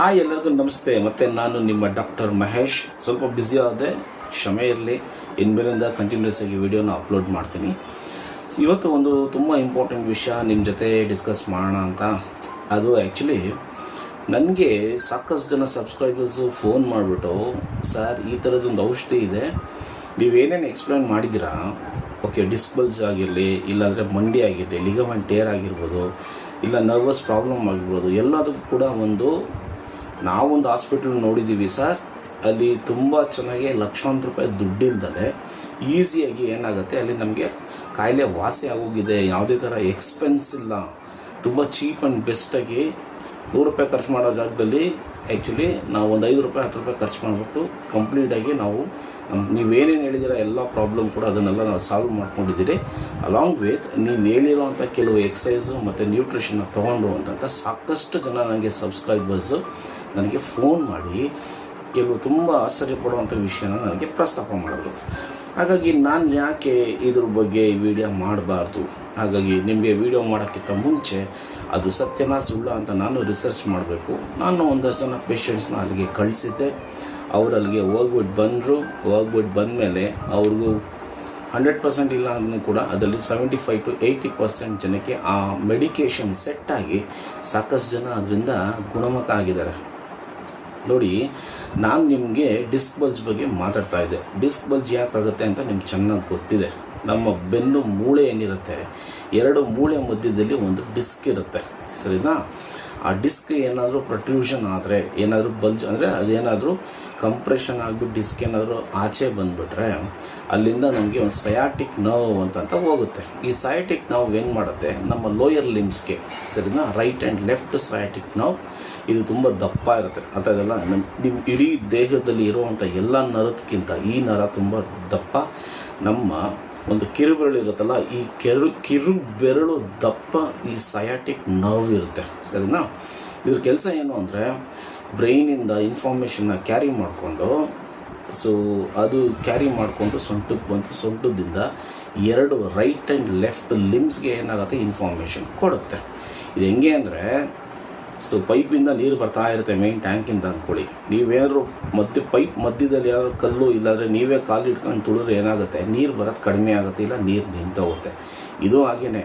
Hi ಎಲ್ಲರಿಗೂ ನಮಸ್ತೆ. ಮತ್ತೆ ನಾನು ನಿಮ್ಮ ಡಾಕ್ಟರ್ ಮಹೇಶ್. ಸ್ವಲ್ಪ ಬ್ಯುಸಿ ಆದೆ, ಕ್ಷಮೆ ಇರಲಿ. ಇನ್ಮೇಲಿಂದ ಕಂಟಿನ್ಯೂಸ್ ಆಗಿ ವಿಡಿಯೋನ ಅಪ್ಲೋಡ್ ಮಾಡ್ತೀನಿ. ಇವತ್ತು ಒಂದು ತುಂಬ ಇಂಪಾರ್ಟೆಂಟ್ ವಿಷಯ ನಿಮ್ಮ ಜೊತೆ ಡಿಸ್ಕಸ್ ಮಾಡೋಣ ಅಂತ. ಅದು ಆ್ಯಕ್ಚುಲಿ ನನಗೆ ಸಾಕಷ್ಟು ಜನ ಸಬ್ಸ್ಕ್ರೈಬರ್ಸು ಫೋನ್ ಮಾಡಿಬಿಟ್ಟು ಸರ್ ಈ ಥರದೊಂದು ಔಷಧಿ ಇದೆ. ನೀವೇನೇನು ಎಕ್ಸ್ಪ್ಲೈನ್ ಮಾಡಿದ್ದೀರಾ? ಓಕೆ ಡಿಸ್ಬಲ್ಸ್ ಆಗಿರಲಿ, ಇಲ್ಲಾಂದರೆ ಮಂಡಿ ಆಗಿರಲಿ ಲಿಗಮೆಂಟ್ ಟೇರ್ ಆಗಿರ್ಬೋದು, ಇಲ್ಲ ನರ್ವಸ್ ಪ್ರಾಬ್ಲಮ್ ಆಗಿರ್ಬೋದು, ಎಲ್ಲದಕ್ಕೂ ಕೂಡ ಒಂದು ನಾವೊಂದು ಹಾಸ್ಪಿಟಲ್ ನೋಡಿದ್ದೀವಿ ಸರ್ ಅಲ್ಲಿ ತುಂಬ ಚೆನ್ನಾಗಿ ಲಕ್ಷಾಂತರ ರೂಪಾಯಿ ದುಡ್ಡಿಲ್ದಲೆ ಈಸಿಯಾಗಿ ಏನಾಗುತ್ತೆ? ಅಲ್ಲಿ ನಮಗೆ ಕಾಯಿಲೆ ವಾಸಿ ಆಗೋಗಿದೆ. ಯಾವುದೇ ಥರ ಎಕ್ಸ್ಪೆನ್ಸ್ ಇಲ್ಲ. ತುಂಬ ಚೀಪ್ ಆ್ಯಂಡ್ ಬೆಸ್ಟಾಗಿ ನೂರು ರೂಪಾಯಿ ಖರ್ಚು ಮಾಡೋ ಜಾಗದಲ್ಲಿ ಆ್ಯಕ್ಚುಲಿ ನಾವು ಒಂದು ಐದು ರೂಪಾಯಿ, ಹತ್ತು ರೂಪಾಯಿ ಖರ್ಚು ಮಾಡಿಬಿಟ್ಟು ಕಂಪ್ಲೀಟಾಗಿ ನಾವು ನೀವೇನೇನು ಹೇಳಿದಿರ ಎಲ್ಲ ಪ್ರಾಬ್ಲಮ್ ಕೂಡ ಅದನ್ನೆಲ್ಲ ನಾವು ಸಾಲ್ವ್ ಮಾಡ್ಕೊಂಡಿದ್ದೀರಿ. ಅಲಾಂಗ್ ವಿತ್ ನೀವು ಹೇಳಿರೋವಂಥ ಕೆಲವು ಎಕ್ಸಸೈಸು ಮತ್ತು ನ್ಯೂಟ್ರಿಷನ್ನ ತೊಗೊಂಡು ಅಂತಂತ ಸಾಕಷ್ಟು ಜನ ನನಗೆ ಸಬ್ಸ್ಕ್ರೈಬರ್ಸು ನನಗೆ ಫೋನ್ ಮಾಡಿ ಕೆಲವು ತುಂಬ ಆಶ್ಚರ್ಯಪಡುವಂಥ ವಿಷಯನ ನನಗೆ ಪ್ರಸ್ತಾಪ ಮಾಡಿದ್ರು. ಹಾಗಾಗಿ ನಾನು ಯಾಕೆ ಇದ್ರ ಬಗ್ಗೆ ವಿಡಿಯೋ ಮಾಡಬಾರ್ದು? ಹಾಗಾಗಿ ನಿಮಗೆ ವಿಡಿಯೋ ಮಾಡೋಕ್ಕಿಂತ ಮುಂಚೆ ಅದು ಸತ್ಯನಾ ಸುಳ್ಳ ಅಂತ ನಾನು ರಿಸರ್ಚ್ ಮಾಡಬೇಕು. ನಾನು ಒಂದಷ್ಟು ಜನ ಪೇಷಂಟ್ಸ್ನ ಅಲ್ಲಿಗೆ ಕಳಿಸಿದ್ದೆ. ಅವರು ಅಲ್ಲಿಗೆ ಹೋಗ್ಬಿಟ್ಟು ಬಂದರು. ಹೋಗ್ಬಿಟ್ಟು ಬಂದಮೇಲೆ ಅವ್ರಿಗೂ ಹಂಡ್ರೆಡ್ ಪರ್ಸೆಂಟ್ ಇಲ್ಲ ಅಂದ್ರೂ ಕೂಡ ಅದರಲ್ಲಿ seventy five to eighty percent ಜನಕ್ಕೆ ಆ ಮೆಡಿಕೇಷನ್ ಸೆಟ್ಟಾಗಿ ಸಾಕಷ್ಟು ಜನ ಅದರಿಂದ ಗುಣಮುಖ ಆಗಿದ್ದಾರೆ ನೋಡಿ, ನಾನು ನಿಮಗೆ ಡಿಸ್ಕ್ ಬಲ್ಜ್ ಬಗ್ಗೆ ಮಾತಾಡ್ತಾ ಇದ್ದೆ. ಡಿಸ್ಕ್ ಬಲ್ಜ್ ಯಾಕಾಗುತ್ತೆ ಅಂತ ನಿಮ್ಗೆ ಚೆನ್ನಾಗಿ ಗೊತ್ತಿದೆ. ನಮ್ಮ ಬೆನ್ನು ಮೂಳೆ ಏನಿರುತ್ತೆ? ಎರಡು ಮೂಳೆ ಮಧ್ಯದಲ್ಲಿ ಒಂದು ಡಿಸ್ಕ್ ಇರುತ್ತೆ. ಸರಿನಾ? ಆ ಡಿಸ್ಕ್ ಏನಾದರೂ ಪ್ರೊಟ್ಯೂಷನ್ ಆದರೆ, ಏನಾದರೂ ಬಲ್ಜ್ ಅಂದರೆ ಅದೇನಾದರೂ ಕಂಪ್ರೆಷನ್ ಆಗಿಬಿಟ್ಟು ಡಿಸ್ಕ್ ಏನಾದರೂ ಆಚೆ ಬಂದುಬಿಟ್ರೆ ಅಲ್ಲಿಂದ ನಮಗೆ ಒಂದು ಸಯಾಟಿಕ್ ನೋವು ಅಂತಂತ ಹೋಗುತ್ತೆ. ಈ ಸಯಾಟಿಕ್ ನೋವು ಹೆಂಗೆ ಮಾಡುತ್ತೆ? ನಮ್ಮ ಲೋಯರ್ ಲಿಮ್ಸ್ಗೆ ಸರಿನಾ? ರೈಟ್ ಆ್ಯಂಡ್ ಲೆಫ್ಟ್ ಸಯಾಟಿಕ್ ನೋವು ಇದು ತುಂಬ ದಪ್ಪ ಇರುತ್ತೆ. ಅಂತ ಇದೆಲ್ಲ ನಮ್ಮ ನಿಮ್ಮ ಇಡೀ ದೇಹದಲ್ಲಿ ಇರುವಂಥ ಎಲ್ಲ ನರದಕ್ಕಿಂತ ಈ ನರ ತುಂಬ ದಪ್ಪ. ನಮ್ಮ ಒಂದು ಕಿರುಬೆರಳು ಇರುತ್ತಲ್ಲ, ಈ ಕೆರು ಕಿರು ಬೆರಳು ದಪ್ಪ ಈ ಸಯಾಟಿಕ್ ನರ್ವ್ ಇರುತ್ತೆ. ಸರಿನಾ? ಇದ್ರ ಕೆಲಸ ಏನು ಅಂದರೆ ಬ್ರೈನಿಂದ ಇನ್ಫಾರ್ಮೇಷನ್ನ ಕ್ಯಾರಿ ಮಾಡಿಕೊಂಡು ಸೊ ಅದು ಕ್ಯಾರಿ ಮಾಡಿಕೊಂಡು ಸೊಂಟಕ್ಕೆ ಬಂತು ಸೊಂಟದಿಂದ ಎರಡು ರೈಟ್ ಆ್ಯಂಡ್ ಲೆಫ್ಟ್ ಲಿಮ್ಸ್ಗೆ ಏನಾಗುತ್ತೆ? ಇನ್ಫಾರ್ಮೇಷನ್ ಕೊಡುತ್ತೆ. ಇದು ಹೆಂಗೆ ಅಂದರೆ ಸೊ ಪೈಪಿಂದ ನೀರು ಬರ್ತಾ ಇರುತ್ತೆ ಮೇನ್ ಟ್ಯಾಂಕಿಂದ ಅಂದ್ಕೊಳ್ಳಿ. ನೀವೇನಾದ್ರು ಮಧ್ಯ ಪೈಪ್ ಮಧ್ಯದಲ್ಲಿ ಏನಾದರೂ ಕಲ್ಲು ಇಲ್ಲಾಂದರೆ ನೀವೇ ಕಾಲು ಇಟ್ಕೊಂಡು ತುಳಿದ್ರೆ ಏನಾಗುತ್ತೆ? ನೀರು ಬರೋದು ಕಡಿಮೆ ಆಗುತ್ತೆ, ಇಲ್ಲ ನೀರು ನಿಂತ ಹೋಗುತ್ತೆ ಇದು ಹಾಗೆಯೇ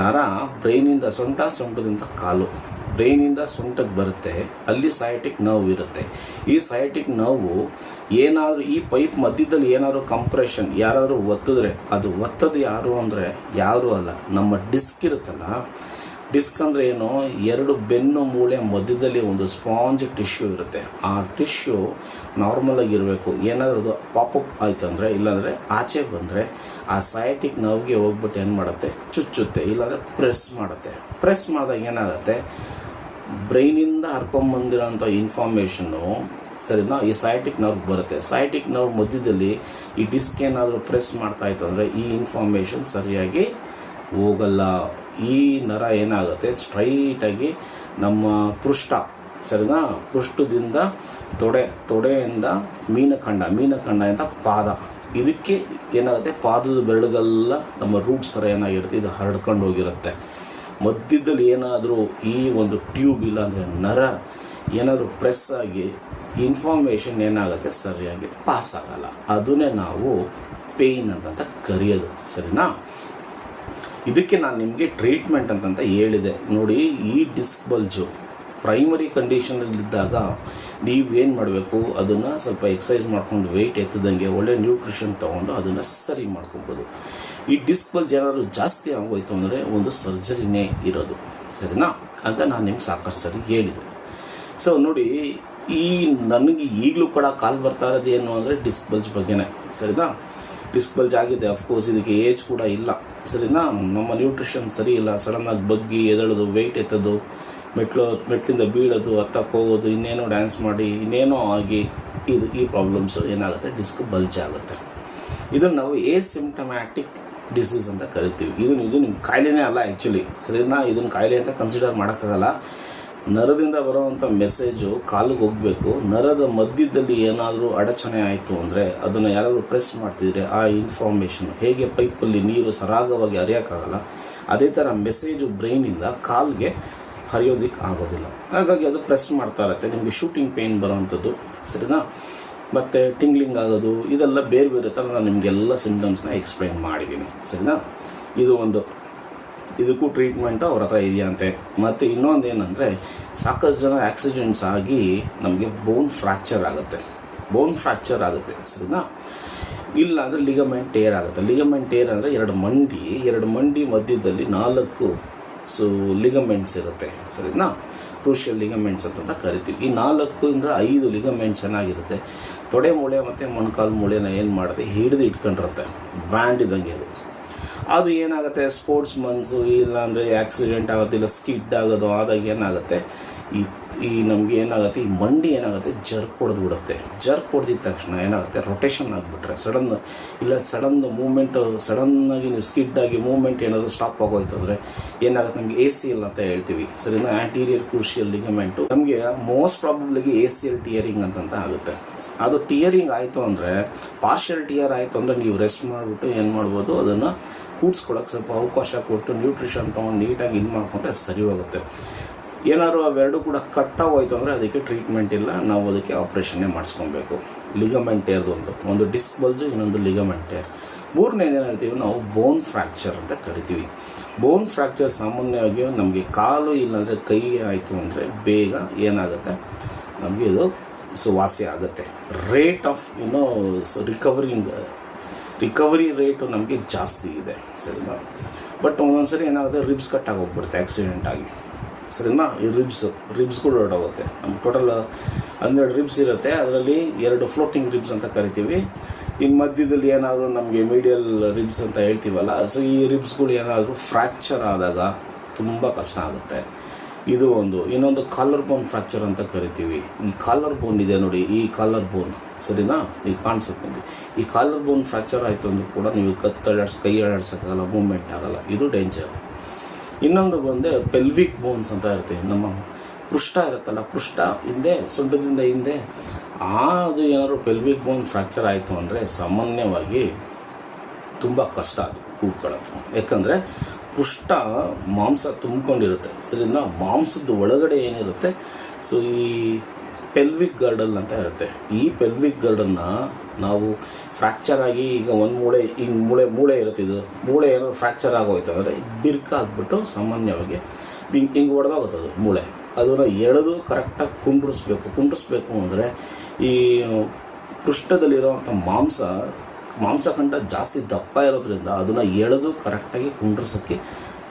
ನರ ಬ್ರೈನಿಂದ ಸೊಂಟ, ಸೊಂಟದಿಂದ ಕಾಲು. ಬ್ರೈನಿಂದ ಸೊಂಟಕ್ಕೆ ಬರುತ್ತೆ, ಅಲ್ಲಿ ಸಯಾಟಿಕ್ ನರ್ವ್ ಇರುತ್ತೆ. ಈ ಸಯಾಟಿಕ್ ನೋವು ಏನಾದರೂ, ಈ ಪೈಪ್ ಮಧ್ಯದಲ್ಲಿ ಏನಾದರೂ ಕಂಪ್ರೆಷನ್ ಯಾರಾದರೂ ಒತ್ತಿದ್ರೆ, ಅದು ಒತ್ತದು ಯಾರು ಅಂದರೆ ಯಾರೂ ಅಲ್ಲ, ನಮ್ಮ ಡಿಸ್ಕ್ ಇರುತ್ತಲ್ಲ ಡಿಸ್ಕ್ ಅಂದರೆ ಏನು, ಎರಡು ಬೆನ್ನು ಮೂಳೆ ಮಧ್ಯದಲ್ಲಿ ಒಂದು ಸ್ಪಾಂಜ್ ಟಿಶ್ಯೂ ಇರುತ್ತೆ. ಆ ಟಿಶ್ಯೂ ನಾರ್ಮಲ್ ಆಗಿರಬೇಕು ಏನಾದರೂ ಅದು ಪಾಪಪ್ ಆಯ್ತು ಅಂದರೆ, ಇಲ್ಲಾಂದರೆ ಆಚೆ ಬಂದರೆ, ಆ ಸಯಾಟಿಕ್ ನೋವಿಗೆ ಹೋಗ್ಬಿಟ್ಟು ಏನು ಮಾಡುತ್ತೆ, ಚುಚ್ಚುತ್ತೆ, ಇಲ್ಲಾಂದರೆ ಪ್ರೆಸ್ ಮಾಡುತ್ತೆ. ಪ್ರೆಸ್ ಮಾಡಿದಾಗ ಏನಾಗುತ್ತೆ ಬ್ರೈನಿಂದ ಹರ್ಕೊಂಬಂದಿರೋಂಥ ಇನ್ಫಾರ್ಮೇಷನ್ನು ಸರಿನಾ ಈ ಸೈಟಿಕ್ ನರ್ವ್ ಬರುತ್ತೆ. ಸೈಟಿಕ್ ನರ್ವ್ ಮಧ್ಯದಲ್ಲಿ ಈ ಡಿಸ್ಕ್ ಏನಾದರೂ ಪ್ರೆಸ್ ಮಾಡ್ತಾ ಇತ್ತು ಅಂದರೆ ಈ ಇನ್ಫಾರ್ಮೇಷನ್ ಸರಿಯಾಗಿ ಹೋಗಲ್ಲ. ಈ ನರ ಏನಾಗುತ್ತೆ? ಸ್ಟ್ರೈಟಾಗಿ ನಮ್ಮ ಪೃಷ್ಠ, ಸರಿನಾ? ಪೃಷ್ಠದಿಂದ ತೊಡೆ, ತೊಡೆಯಿಂದ ಮೀನಖಂಡ ಅಂತ ಪಾದ. ಇದಕ್ಕೆ ಏನಾಗುತ್ತೆ? ಪಾದದ ಬೆರಳುಗೆಲ್ಲ ನಮ್ಮ ರೂಟ್ಸ್ ಥರ ಏನಾಗಿರುತ್ತೆ? ಇದು ಹರಡ್ಕೊಂಡು ಹೋಗಿರುತ್ತೆ. ಮಧ್ಯದಲ್ಲಿ ಏನಾದರೂ ಈ ಒಂದು ಟ್ಯೂಬ್ ಇಲ್ಲ ಅಂದರೆ ನರ, ಏನಾದರೂ ಪ್ರೆಸ್ ಆಗಿ ಇನ್ಫಾರ್ಮೇಷನ್ ಏನಾಗುತ್ತೆ? ಸರಿಯಾಗಿ ಪಾಸ್ ಆಗಲ್ಲ. ಅದನ್ನೇ ನಾವು ಪೇಯ್ನ್ ಅಂತ ಕರೆಯೋದು. ಸರಿನಾ? ಇದಕ್ಕೆ ನಾನು ನಿಮಗೆ ಟ್ರೀಟ್ಮೆಂಟ್ ಅಂತಂತ ಹೇಳಿದೆ. ನೋಡಿ, ಈ ಡಿಸ್ಕ್ ಬಲ್ಜು ಪ್ರೈಮರಿ ಕಂಡೀಷನಲ್ಲಿದ್ದಾಗ ನೀವೇನು ಮಾಡಬೇಕು? ಅದನ್ನು ಸ್ವಲ್ಪ ಎಕ್ಸಸೈಸ್ ಮಾಡ್ಕೊಂಡು ವೆಯ್ಟ್ ಎತ್ತದಂಗೆ ಒಳ್ಳೆ ನ್ಯೂಟ್ರಿಷನ್ ತೊಗೊಂಡು ಅದನ್ನು ಸರಿ ಮಾಡ್ಕೊಬೋದು. ಈ ಡಿಸ್ಕ್ ಬಲ್ ಜನರು ಜಾಸ್ತಿ ಆಗೋಯ್ತು ಅಂದರೆ ಒಂದು ಸರ್ಜರಿನೇ ಇರೋದು. ಸರಿನಾ? ಅಂತ ನಾನು ನಿಮ್ಗೆ ಸಾಕಷ್ಟು ಸರಿ ಹೇಳಿದೆ. ಸೊ ನೋಡಿ, ಈ ನನಗೆ ಈಗಲೂ ಕೂಡ ಕಾಲ್ ಬರ್ತಾ ಇರೋದು ಏನು ಅಂದರೆ ಡಿಸ್ಕ್ ಬಲ್ಜ್ ಬಗ್ಗೆನೇ. ಸರಿನಾ? ಡಿಸ್ಕ್ ಬಲ್ಜ್ ಆಗಿದೆ ಅಫ್ಕೋರ್ಸ್ ಇದಕ್ಕೆ ಏಜ್ ಕೂಡ ಇಲ್ಲ. ಸರಿನಾ? ನಮ್ಮ ನ್ಯೂಟ್ರಿಷನ್ ಸರಿ ಇಲ್ಲ. ಸಡನ್ನಾಗಿ ಬಗ್ಗಿ, ಎದಳೋದು ವೆಯ್ಟ್ ಎತ್ತೋದು ಮೆಟ್ಲು, ಮೆಟ್ಟಿಂದ ಬೀಳೋದು, ಹತ್ತಕ್ಕೆ ಹೋಗೋದು, ಇನ್ನೇನೋ ಡ್ಯಾನ್ಸ್ ಮಾಡಿ, ಇನ್ನೇನೋ ಆಗಿ ಇದು ಈ ಪ್ರಾಬ್ಲಮ್ಸು ಏನಾಗುತ್ತೆ? ಡಿಸ್ಕ್ ಬಲ್ಜ್ ಆಗುತ್ತೆ. ಇದನ್ನು ನಾವು ಎ ಸಿಂಪ್ಟಮ್ಯಾಟಿಕ್ ಡಿಸೀಸ್ ಅಂತ ಕರಿತೀವಿ. ಇದು ಇದು ನಿಮ್ಮ ಕಾಯಿಲೆನೇ ಅಲ್ಲ ಆ್ಯಕ್ಚುಲಿ ಸರಿನಾ? ಇದನ್ನು ಕಾಯಿಲೆ ಅಂತ ಕನ್ಸಿಡರ್ ಮಾಡೋಕ್ಕಾಗಲ್ಲ. ನರದಿಂದ ಬರುವಂಥ ಮೆಸೇಜು ಕಾಲಿಗೆ ಹೋಗಬೇಕು. ನರದ ಮಧ್ಯದಲ್ಲಿ ಏನಾದರೂ ಅಡಚಣೆ ಆಯಿತು ಅಂದರೆ ಅದನ್ನು ಯಾರಾದರೂ ಪ್ರೆಸ್ ಮಾಡ್ತಿದ್ರೆ ಆ ಇನ್ಫಾರ್ಮೇಷನ್ ಹೇಗೆ ಪೈಪಲ್ಲಿ ನೀರು ಸರಾಗವಾಗಿ ಅರಿಯೋಕ್ಕಾಗಲ್ಲ ಅದೇ ಥರ ಮೆಸೇಜು ಬ್ರೈನಿಂದ ಕಾಲ್ಗೆ ಹರಿಯೋದಕ್ಕೆ ಆಗೋದಿಲ್ಲ. ಹಾಗಾಗಿ ಅದು ಪ್ರೆಸ್ ಮಾಡ್ತಾ ಇರುತ್ತೆ. ನಿಮಗೆ ಶೂಟಿಂಗ್ ಪೇನ್ ಬರೋವಂಥದ್ದು, ಸರಿನಾ? ಮತ್ತು ಟಿಂಗ್ಲಿಂಗ್ ಆಗೋದು, ಇದೆಲ್ಲ ಬೇರೆ ಬೇರೆ ಥರ ನಾನು ನಿಮಗೆಲ್ಲ ಸಿಮ್ಟಮ್ಸ್ನ ಎಕ್ಸ್ಪ್ಲೈನ್ ಮಾಡಿದ್ದೀನಿ ಸರಿನಾ? ಇದು ಒಂದು, ಇದಕ್ಕೂ ಟ್ರೀಟ್ಮೆಂಟು ಅವ್ರ ಹತ್ರ ಇದೆಯಂತೆ. ಮತ್ತು ಇನ್ನೊಂದು ಏನಂದರೆ, ಸಾಕಷ್ಟು ಜನ ಆಕ್ಸಿಡೆಂಟ್ಸ್ ಆಗಿ ನಮಗೆ ಬೋನ್ ಫ್ರ್ಯಾಕ್ಚರ್ ಆಗುತ್ತೆ. ಬೋನ್ ಫ್ರ್ಯಾಕ್ಚರ್ ಆಗುತ್ತೆ, ಸರಿನಾ? ಇಲ್ಲ ಅಂದರೆ ಲಿಗಮೆಂಟ್ ಟೇರ್ ಆಗುತ್ತೆ. ಲಿಗಮೆಂಟ್ ಟೇರ್ ಅಂದರೆ ಎರಡು ಮಂಡಿ ಎರಡು ಮಂಡಿ ಮಧ್ಯದಲ್ಲಿ ನಾಲ್ಕು ಸೊ ಲಿಗಮೆಂಟ್ಸ್ ಇರುತ್ತೆ. ಸರಿನಾ? ಕ್ರೂಷಿಯಲ್ ಲಿಗಮೆಂಟ್ಸ್ ಅಂತ ಕರಿತೀವಿ. ಈ ನಾಲ್ಕು ಇಂದ ಐದು ಲಿಗಮೆಂಟ್ಸ್ ಚೆನ್ನಾಗಿರುತ್ತೆ. ತೊಡೆ ಮೂಳೆ ಮತ್ತು ಮೊಣಕಾಲು ಮೂಳೆನ ಏನು ಮಾಡುತ್ತೆ ಹಿಡಿದು ಇಟ್ಕೊಂಡಿರುತ್ತೆ. ಬ್ಯಾಂಡ್ ಇದ್ದಂಗೆ ಅದು. ಅದು ಏನಾಗುತ್ತೆ? ಸ್ಪೋರ್ಟ್ಸ್ ಮನ್ಸು ಇಲ್ಲಾಂದರೆ ಆಕ್ಸಿಡೆಂಟ್ ಆಗುತ್ತೆ ಸ್ಕಿಡ್ ಆಗೋದು, ಆದಾಗ ಏನಾಗುತ್ತೆ? ಈ ಈ ನಮಗೆ ಏನಾಗುತ್ತೆ, ಈ ಮಂಡಿ ಏನಾಗುತ್ತೆ, ಜರ್ಕ್ ಹೊಡೆದು ಬಿಡುತ್ತೆ. ಜರ್ಕ್ ಹೊಡೆದಿದ್ದ ತಕ್ಷಣ ಏನಾಗುತ್ತೆ ರೊಟೇಷನ್ ಆಗಿಬಿಟ್ರೆ ಸಡನ್ ಇಲ್ಲ ಸಡನ್ ಮೂಮೆಂಟು ಸಡನ್ನಾಗಿ ನೀವು ಸ್ಕಿಡ್ ಆಗಿ ಮೂಮೆಂಟ್ ಏನಾದರೂ ಸ್ಟಾಪ್ ಆಗೋಯ್ತು ಅಂದರೆ ಏನಾಗುತ್ತೆ, ನಮಗೆ ಎ ಸಿ ಎಲ್ ಅಂತ ಹೇಳ್ತೀವಿ. ಸರಿನಾ? ಆ್ಯಂಟೀರಿಯರ್ ಕ್ರೂಷಿಯಲ್ ಲಿಗಮೆಂಟು ನಮಗೆ ಮೋಸ್ಟ್ ಪ್ರಾಬಬ್ಲಿಗೆ ಎ ಸಿ ಎಲ್ ಟಿಯರಿಂಗ್ ಅಂತಂತ ಆಗುತ್ತೆ. ಅದು ಟಿಯರಿಂಗ್ ಆಯಿತು ಅಂದರೆ ಪಾರ್ಷಿಯಲ್ ಟಿಯರ್ ಆಯಿತು ಅಂದರೆ ನೀವು ರೆಸ್ಟ್ ಮಾಡಿಬಿಟ್ಟು ಏನು ಮಾಡ್ಬೋದು, ಅದನ್ನು ಕೂಡ್ಸ್ಕೊಳಕ್ಕೆ ಸ್ವಲ್ಪ ಅವಕಾಶ ಕೊಟ್ಟು ನ್ಯೂಟ್ರಿಷನ್ ತೊಗೊಂಡು ನೀಟಾಗಿ ಇದು ಮಾಡಿಕೊಂಡ್ರೆ ಸರಿ ಹೋಗುತ್ತೆ. ಏನಾದ್ರು ಅವೆರಡು ಕೂಡ ಕಟ್ಟಾಗೋಯ್ತು ಅಂದರೆ ಅದಕ್ಕೆ ಟ್ರೀಟ್ಮೆಂಟ್ ಇಲ್ಲ. ನಾವು ಅದಕ್ಕೆ ಆಪ್ರೇಷನ್ನೇ ಮಾಡಿಸ್ಕೊಬೇಕು. ಲಿಗಮೆಂಟ್ ಟೇರ್ದು ಒಂದು. ಒಂದು ಡಿಸ್ಕ್ ಬಲ್ಜು ಇನ್ನೊಂದು ಲಿಗಮೆಂಟ್ ಟೇರ್ ಮೂರನೇದು ಏನು ಹೇಳ್ತೀವಿ ನಾವು ಬೋನ್ ಫ್ರ್ಯಾಕ್ಚರ್ ಅಂತ ಕರಿತೀವಿ. ಬೋನ್ ಫ್ರ್ಯಾಕ್ಚರ್ ಸಾಮಾನ್ಯವಾಗಿ ನಮಗೆ ಕಾಲು ಇಲ್ಲಾಂದರೆ ಕೈ ಆಯಿತು ಅಂದರೆ ಬೇಗ ಏನಾಗುತ್ತೆ? ನಮಗೆ ಇದು ಸುವಾಸಿ ಆಗುತ್ತೆ. ರೇಟ್ ಆಫ್ ಏನೋ ಸೊ ರಿಕವರಿಂಗ್ ರಿಕವರಿ ರೇಟು ನಮಗೆ ಜಾಸ್ತಿ ಇದೆ. ಸರಿನಾ? ಬಟ್ ಒಂದೊಂದ್ಸರಿ ಏನಾಗುತ್ತೆ? ರಿಬ್ಸ್ ಕಟ್ಟಾಗಿ ಹೋಗ್ಬಿಡುತ್ತೆ ಆಕ್ಸಿಡೆಂಟ್ ಆಗಿ. ಸರಿನಾ? ಈ ರಿಬ್ಸ್ ರಿಬ್ಸ್ಗಳು ಆಗುತ್ತೆ. ನಮ್ಮ ಟೋಟಲ್ ಹನ್ನೆರಡು ರಿಬ್ಸ್ ಇರುತ್ತೆ. ಅದರಲ್ಲಿ ಎರಡು ಫ್ಲೋಟಿಂಗ್ ರಿಬ್ಸ್ ಅಂತ ಕರಿತೀವಿ. ಇನ್ನು ಮಧ್ಯದಲ್ಲಿ ಏನಾದರೂ ನಮಗೆ ಮೀಡಿಯಲ್ ರಿಬ್ಸ್ ಅಂತ ಹೇಳ್ತೀವಲ್ಲ ಸೊ ಈ ರಿಬ್ಸ್ಗಳು ಏನಾದರೂ ಫ್ರ್ಯಾಕ್ಚರ್ ಆದಾಗ ತುಂಬ ಕಷ್ಟ ಆಗುತ್ತೆ. ಇದು ಒಂದು. ಇನ್ನೊಂದು ಕಾಲರ್ ಬೋನ್ ಫ್ರ್ಯಾಕ್ಚರ್ ಅಂತ ಕರಿತೀವಿ. ಈ ಕಾಲರ್ ಬೋನ್ ಇದೆ ನೋಡಿ, ಈ ಕಾಲರ್ ಬೋನ್ ಸರಿನಾ? ಈಗ ಕಾಣಿಸುತ್ತೆ ನೋಡಿ ಈ ಕಾಲರ್ ಬೋನ್ ಫ್ರ್ಯಾಕ್ಚರ್ ಆಯಿತು ಅಂದರೂ ಕೂಡ ನೀವು ಕತ್ತಡಾಡ್ಸ್ ಕೈ ಆಡಾಡ್ಸೋಕ್ಕಾಗಲ್ಲ ಮೂವ್ಮೆಂಟ್ ಆಗಲ್ಲ. ಇದು ಡೇಂಜರ್ ಇನ್ನೊಂದು ಬಂದೆ ಪೆಲ್ವಿಕ್ ಬೋನ್ಸ್ ಅಂತ ಇರ್ತೀವಿ ನಮ್ಮ ಪೃಷ್ಠ ಇರುತ್ತಲ್ಲ, ಪೃಷ್ಠ ಹಿಂದೆ, ಸೊಂಟದಿಂದ ಹಿಂದೆ, ಆ ಅದು ಏನಾದ್ರು ಪೆಲ್ವಿಕ್ ಬೋನ್ ಫ್ರ್ಯಾಕ್ಚರ್ ಆಯಿತು ಅಂದರೆ ಸಾಮಾನ್ಯವಾಗಿ ತುಂಬ ಕಷ್ಟ ಅದು ಕೂತ್ಕೊಳ್ಳೋದು ಯಾಕಂದರೆ ಪೃಷ್ಠ ಮಾಂಸ ತುಂಬಿಕೊಂಡಿರುತ್ತೆ. ಸರಿನಾ? ಮಾಂಸದ ಒಳಗಡೆ ಏನಿರುತ್ತೆ? ಸೊ ಈ ಪೆಲ್ವಿಕ್ ಗಾರ್ಡಲ್ ಅಂತ ಇರುತ್ತೆ. ಈ ಪೆಲ್ವಿಕ್ ಗಾರ್ಡನ್ನ ನಾವು ಫ್ರ್ಯಾಕ್ಚರ್ ಆಗಿ ಈಗ ಒಂದು ಮೂಳೆ ಹಿಂಗೆ ಮೂಳೆ ಮೂಳೆ ಇರುತ್ತೆ ಇದು. ಮೂಳೆ ಏನಾದ್ರು ಫ್ರ್ಯಾಕ್ಚರ್ ಆಗೋಯ್ತು ಅಂದರೆ ಬಿರ್ಕ ಆಗಿಬಿಟ್ಟು ಸಾಮಾನ್ಯವಾಗಿ ಹಿಂಗೆ ಹಿಂಗೆ ಹೊಡೆದೋಗುತ್ತೆ ಅದು, ಮೂಳೆ. ಅದನ್ನು ಎಳೆದು ಕರೆಕ್ಟಾಗಿ ಕುಂಡ್ರಿಸ್ಬೇಕು. ಕುಂಡ್ರಿಸ್ಬೇಕು ಅಂದರೆ ಈ ಪೃಷ್ಠದಲ್ಲಿರುವಂಥ ಮಾಂಸ ಮಾಂಸಕಂಡ ಜಾಸ್ತಿ ದಪ್ಪ ಇರೋದ್ರಿಂದ ಅದನ್ನು ಎಳೆದು ಕರೆಕ್ಟಾಗಿ ಕುಂಡ್ರಿಸೋಕ್ಕೆ